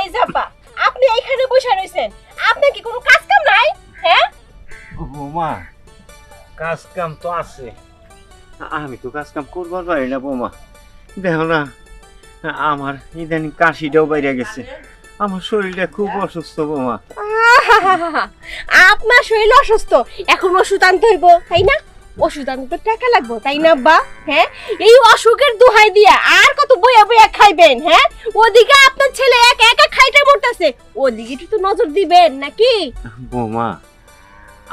এই জাপা আপনি এইখানে বসে আপনার কি কোনো কাজ কাম নাই? হ্যাঁ? বৌমা কাজ কাম তো আছে। আমি তো কাজ কাম করবার পারি না বৌমা। দেখো না আমার ইদানিং কাশিটাও বাইরে গেছে। আমার শরীরটা খুব অসুস্থ বৌমা। আপনার শরীর অসুস্থ এখন ওষুধ আনতে হইব তাই না? ওষুধ আনতে তো টাকা লাগবে, তাই না বা হ্যাঁ? এই অসুখের দোহাই দিয়া আর কত বইয়া বইয়া খাইবেন হ্যাঁ? ওদিকে আপনার ছেলে একা একা খাইতে মরতেছে, ওদিকে একটু নজর দিবেন নাকি? বৌমা,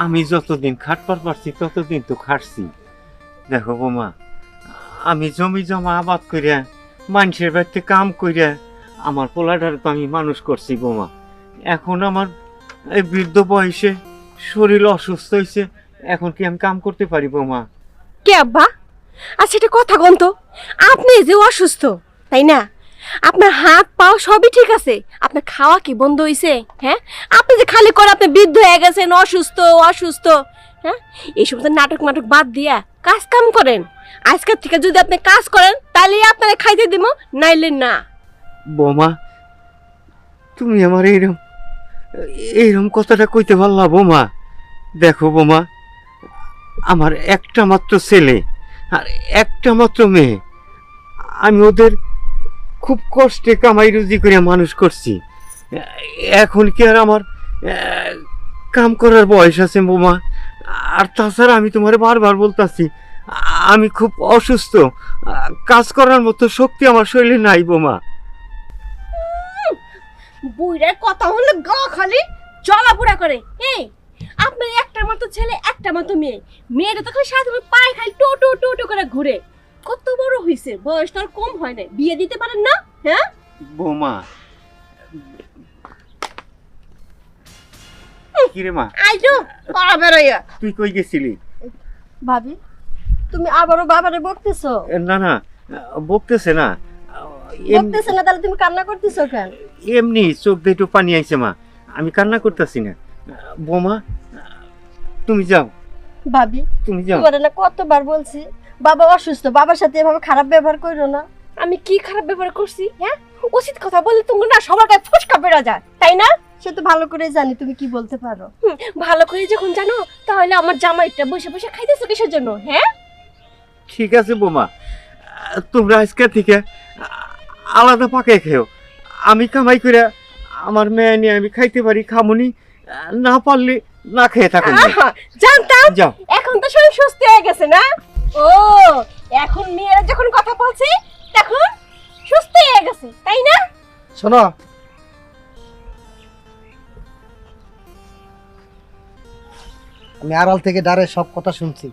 আমি যতদিন খাটবার পারছি, ততদিন তো খাটছি। দেখো বৌমা, আমি জমি জমা আবাদ করিয়া মানুষের বাড়িতে কাম করিয়া আমার পোলাটার তো আমি মানুষ করছি বৌমা। এখন আমার এই বৃদ্ধ বয়সে শরীর অসুস্থ হয়েছে এখন কি আমি কাম করতে পারি বৌমা? কে আব্বা? আচ্ছা এটা কথা গন্ত আপনি যে অসুস্থ তাই না? আপনার হাত পাও সবই ঠিক আছে। আপনার খাওয়া কি বন্ধ হইছে? হ্যাঁ? আপনি যে খালি করে আপনি বৃদ্ধ হয়ে গেছেন অসুস্থ অসুস্থ হ্যাঁ? এই সমস্ত নাটক নাটক বাদ দিয়া কাজ কাম করেন। আজকের থেকে যদি আপনি কাজ করেন তাহলে আপনারা খাইতে দিব নাইলে না। বৌমা তুমি আমার এইরকম এইরকম কথাটা কইতে পারলা বৌমা। দেখো বৌমা আমার একটা মাত্র ছেলে আর একটা মাত্র মেয়ে। আমি ওদের খুব কষ্টে কামাই রুজি করে মানুষ করছি। এখন কি আর আমার কাম করার বয়স আছে বৌমা? আর তাছাড়া আমি তোমার বারবার বলতাছি, আমি খুব অসুস্থ। কাজ করার মতো শক্তি আমার শরীরে নাই বৌমা। বুইড়ার কথা হলো গা খালি জলাপুরা করে। এই আপনার একটা মতো ছেলে একটা মতো মেয়ে। মেয়েটা তো খালি সাথে পায়ে খালি টো টো টো টো করে ঘুরে। কত বড় হইছে বয়স তো আর কম হয় না বিয়ে দিতে পারেন না? হ্যাঁ? বৌমা। কিরে মা? আইজো পাড়া বেরোয়া তুই কই গেছিলি? ভাবি তুমি আবারও বাবারে বকতেছো? না না বকতেছে না। বকতেছো না তাহলে তুমি কান্না করতেছো কেন? এমনি চোখ দিয়ে একটু পানি আইছে মা। আমি কান্না করতেছি না। বৌমা তুমি যাও। ভাবি তুমি যাও। তোমার না কতবার বলছি বাবা অসুস্থ বাবার সাথে এভাবে খারাপ ব্যবহার করো না। আমি কি খারাপ ব্যবহার করছি হ্যাঁ? উচিত কথা বললে তুমি না সবার গায়ে ফুসকা বেড়া যায় তাই না? সে তো ভালো করে জানি তুমি কি বলতে পারো। ভালো করে যখন জানো তাহলে আমার জামাইটা বসে বসে খাইতেছো কিসের জন্য হ্যাঁ? ঠিক আছে বৌমা তোমরা আজকে থেকে আলাদা পাকে খেও। আমি কামাই করে আমার মেয়ে নিয়ে আমি খাইতে পারি খামুনি না পারলে না খেয়ে থাকুন। জানতাম। এখন তো শরীর সুস্থ হয়ে গেছে না? ও এখন মেয়েরা যখন কথা বলছে তখন সুস্থ হয়ে গেছে তাই না? শোনো। আমি আড়াল থেকে ডারে সব কথা শুনছি।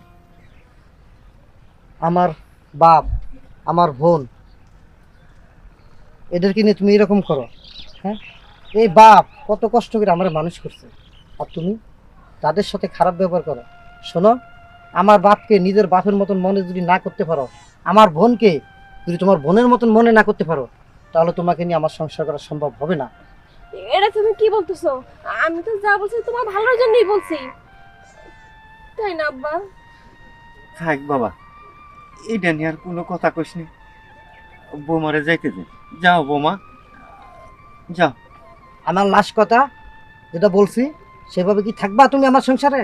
আমার বাপ আমার বোন এদেরকে নিয়ে তুমি এরকম করো হ্যাঁ? এই বাপ কত কষ্ট করে আমার মানুষ করছে। আর তুমি? তাদের সাথে খারাপ ব্যবহার করো। শোনো আমার বাপকে নিজের বাপের মতন মনে যদি না করতে পারো আমার বোনকে যদি তোমার বোনের মতন মনে না করতে পারো তাহলে তোমাকে নিয়ে আমার সংসার করা সম্ভব হবে না। এটা তুমি কি বলতেছো? আমি তো যা বলছি তোমার ভালোর জন্যই বলছি। তাই না আব্বা? থাক বাবা এইটা নিয়ে আর কোনো কথা কইস নি। বৌমারে যাইতে দে। যাও বৌমা। যাও। আমার লাশ কথা যেটা বলছি সেভাবে কি থাকবা তুমি আমার সংসারে?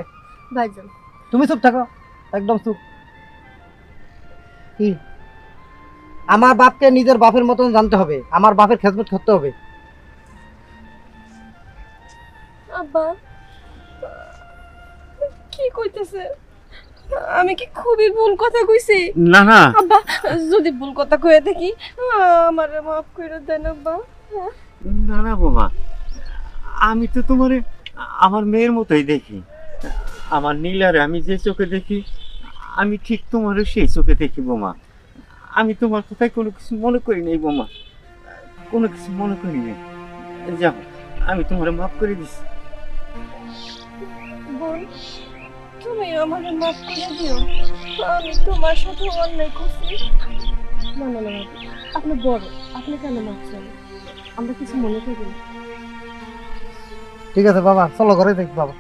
ভাইজান। তুমি চুপ থাকো একদম চুপ। কি? আমার বাপকে নিজের বাপের মতন জানতে হবে আমার বাপের খেদমত করতে হবে। আব্বা কি কইতেছে? আমি কি খুবই ভুল কথা কইছি? না না। আব্বা যদি ভুল কথা কয়ে দেখি আমার মাফ করে দেন আব্বা। না না বৌমা। আমি তো তোমারে আমার মেয়ের মতোই দেখি। আমার নীলারে আমি যে চোখে দেখি, আমি ঠিক তোমারও সেই চোখে দেখি বোমা। আমি তোমার কথায় কোনো কিছু মনে করি নাই বোমা। কোনো কিছু মনে করি নাই। যাও, আমি তোমার মাফ করে দিছি। মাফ তোমার সাথে আপনি বড়, আপনি কেন মাফ আমরা কিছু মনে করি ঠিক আছে বাবা চলো ঘরে দেখ বাবা।